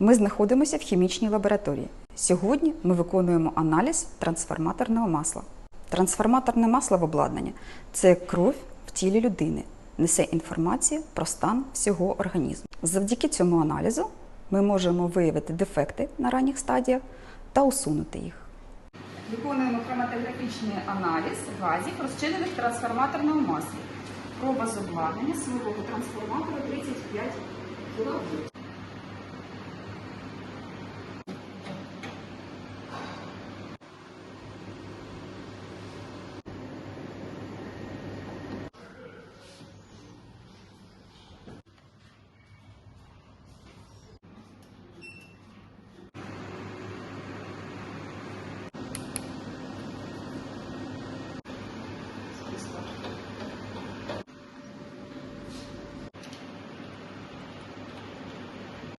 Ми знаходимося в хімічній лабораторії. Сьогодні ми виконуємо аналіз трансформаторного масла. Трансформаторне масло в обладнанні це кров в тілі людини, несе інформацію про стан всього організму. Завдяки цьому аналізу ми можемо виявити дефекти на ранніх стадіях та усунути їх. Виконуємо хроматографічний аналіз газів, розчинених в трансформаторному маслі. Проба з обладнання свого трансформатора 35 кг.